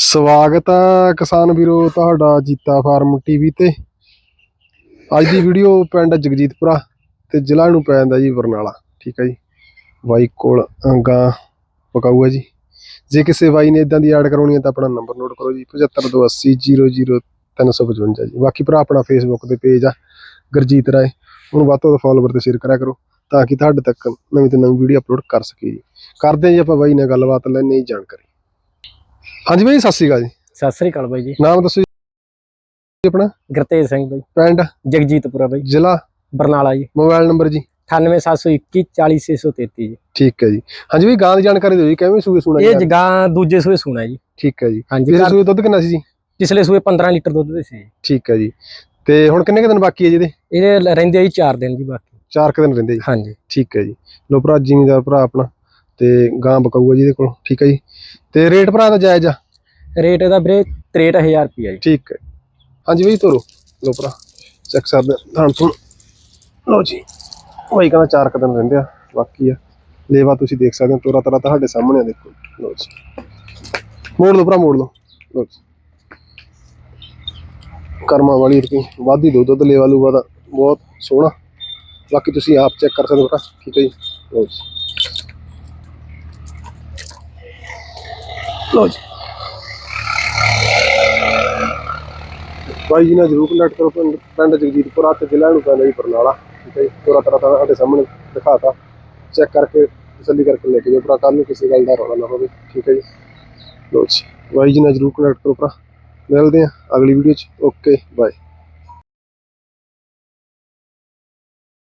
ਸਵਾਗਤ ਹੈ ਕਿਸਾਨ ਵੀਰੋ ਤੁਹਾਡਾ ਜੀਤਾ ਫਾਰਮ ਟੀਵੀ ਤੇ। ਅੱਜ ਦੀ ਵੀਡੀਓ ਪਿੰਡ ਜਗਜੀਤਪੁਰਾ ਤੇ ਜ਼ਿਲ੍ਹਾ ਨੂੰ ਪੈ ਜਾਂਦਾ ਜੀ ਬਰਨਾਲਾ ਠੀਕ ਹੈ ਜੀ? ਬਾਈ ਕੋਲ ਗਾਂ ਪਕਾਊ ਹੈ ਜੀ। ਜੇ ਕਿਸੇ ਬਾਈ ਨੇ ਇਦਾਂ ਦੀ ਐਡ ਕਰਾਉਣੀ ਹੈ ਤਾਂ ਆਪਣਾ ਨੰਬਰ ਨੋਟ ਕਰੋ ਜੀ 7528000355 ਜੀ। ਬਾਕੀ ਭਰਾ ਆਪਣਾ ਫੇਸਬੁੱਕ ਤੇ ਪੇਜ ਆ, ਗੁਰਜੀਤ ਰਾਏ, ਉਹਨੂੰ ਵੱਧ ਤੋਂ ਵੱਧ ਫੋਲੋਵਰ ਤੇ ਸ਼ੇਅਰ ਕਰਿਆ ਕਰੋ, ਤਾਂ ਕਿ ਤੁਹਾਡੇ ਤੱਕ ਨਵੀਂ ਤੋਂ ਨਵੀਂ ਵੀਡੀਓ ਅਪਲੋਡ ਕਰ ਸਕੀਏ ਜੀ। ਕਰਦੇ ਹਾਂ ਜੀ ਆਪਾਂ ਬਾਈ ਨਾਲ ਗੱਲਬਾਤ ਲੈਣੇ ਜਾਣਕਾਰੀ। ਹਾਂਜੀ ਬਾਈ ਸਤਿ ਸ਼੍ਰੀ ਅਕਾਲ ਜੀ। ਸਤਿ ਸ੍ਰੀ ਅਕਾਲ ਬਾਈ ਜੀ। ਨਾਮ ਦੱਸੋ ਜੀ। ਆਪਣਾ? ਗੁਰਤੇਜ ਸਿੰਘ ਬਾਈ। ਪਿੰਡ ਜਗਜੀਤਪੁਰਾ ਬਾਈ। ਜ਼ਿਲ੍ਹਾ ਬਰਨਾਲਾ ਜੀ। ਮੋਬਾਈਲ ਨੰਬਰ ਜੀ। 98721 40633 ਜੀ। ਠੀਕ ਹੈ ਜੀ। ਹਾਂਜੀ ਵੀ ਗਾਂ ਦੀ ਜਾਣਕਾਰੀ ਦਿਓ ਜੀ ਕਿਵੇਂ ਸੂਏ ਸੂਣਾ ਇਹ ਜਗਾਂ ਦੂਜੇ ਸੂਏ ਸੂਣਾ ਜੀ। ਠੀਕ ਹੈ ਜੀ। ਹਾਂਜੀ ਪਿਛਲੇ ਸੂਏ ਦੁੱਧ ਕਿੰਨਾ ਸੀ ਜੀ? ਪਿਛਲੇ ਸੂਏ 15 ਲੀਟਰ ਦੁੱਧ ਦੇ ਸੀ। ਠੀਕ ਹੈ ਜੀ। ਤੇ ਹੁਣ ਕਿੰਨੇ ਕੁ ਦਿਨ ਬਾਕੀ ਹੈ ਜੀ ਇਹਦੇ? ਰਹਿੰਦੇ ਆ ਜੀ 4 ਦਿਨ ਜੀ ਬਾਕੀ। ਚਾਰ ਕੁ ਦਿਨ ਰਹਿੰਦੇ ਜੀ। ਹਾਂਜੀ। ਠੀਕ ਹੈ ਜੀ। ਲੋ ਭਰਾ ਜ਼ਿਮੀਦਾਰ ਭਰਾ ਆਪਣਾ। ਤੇ ਗਾਂ ਬਕਾਊਗਾ ਜੀ ਇਹਦੇ ਕੋਲ ਠੀਕ ਹੈ ਜੀ? ਤੇ ਰੇਟ ਭਰਾ ਦਾ ਜਾਇਜ਼ ਆ? ਰੇਟ ਇਹਦਾ ਵੀਰੇ 63000 ਰੁਪਿਆ ਜੀ। ਠੀਕ ਹੈ ਹਾਂਜੀ ਬਈ ਤੋਰੋ। ਲੋ ਭਰਾ ਚੈੱਕ ਕਰਦੇ ਹਾਂ ਤੁਹਾਨੂੰ ਲੋ ਜੀ ਭਾਈ ਕਹਿੰਦਾ ਚਾਰ ਕੁ ਦਿਨ ਰਹਿੰਦੇ ਆ ਬਾਕੀ ਆ। ਲੇਵਾ ਤੁਸੀਂ ਦੇਖ ਸਕਦੇ ਹੋ ਤੋਰਾ ਤਰਾ ਤੁਹਾਡੇ ਸਾਹਮਣੇ ਆ ਦੇਖੋ। ਲੋ ਜੀ। ਮੋੜ ਲਓ ਭਰਾ ਮੋੜ ਲਓ। ਲੋ ਜੀ। ਕਰਮਾ ਵਾਲੀ ਰੁਪਈ ਵਾਧੀ ਦੋ ਦੁੱਧ ਲੇਵਾ ਲੂਵਾ ਦਾ ਬਹੁਤ ਸੋਹਣਾ। ਬਾਕੀ ਤੁਸੀਂ ਆਪ ਚੈੱਕ ਕਰ ਸਕਦੇ ਹੋ ਭਰਾ ਠੀਕ ਹੈ ਜੀ? ਲੋ ਜੀ। ਲੋ ਜੀ। ਬਾਈ ਜੀ ਨਾਲ ਜਰੂਰ ਕੰਟੈਕਟ ਕਰੋ, ਪਿੰਡ ਪਿੰਡ ਜਗਜੀਤਪੁਰਾ ਤੇ ਜ਼ਿਲ੍ਹਾ ਨੂੰ ਪੈਂਦਾ ਜੀ ਬਰਨਾਲਾ। ਠੀਕ ਹੈ ਜੀ ਤੋਰਾ ਤਰ੍ਹਾਂ ਤਾਂ ਸਾਡੇ ਸਾਹਮਣੇ ਦਿਖਾਤਾ। ਚੈੱਕ ਕਰਕੇ, ਤਸੱਲੀ ਕਰਕੇ ਲੈ ਕੇ ਜਾਓ ਭਰਾ ਕੱਲ ਨੂੰ ਕਿਸੇ ਗੱਲ ਦਾ ਰੌਲਾ ਨਾ ਹੋਵੇ। ਠੀਕ ਹੈ ਜੀ। ਲੋ ਜੀ ਬਾਈ ਜੀ ਨਾਲ ਜਰੂਰ ਕੰਟੈਕਟ ਕਰੋ ਭਰਾ। ਮਿਲਦੇ ਆ ਅਗਲੀ ਵੀਡੀਓ 'ਚ। Okay bye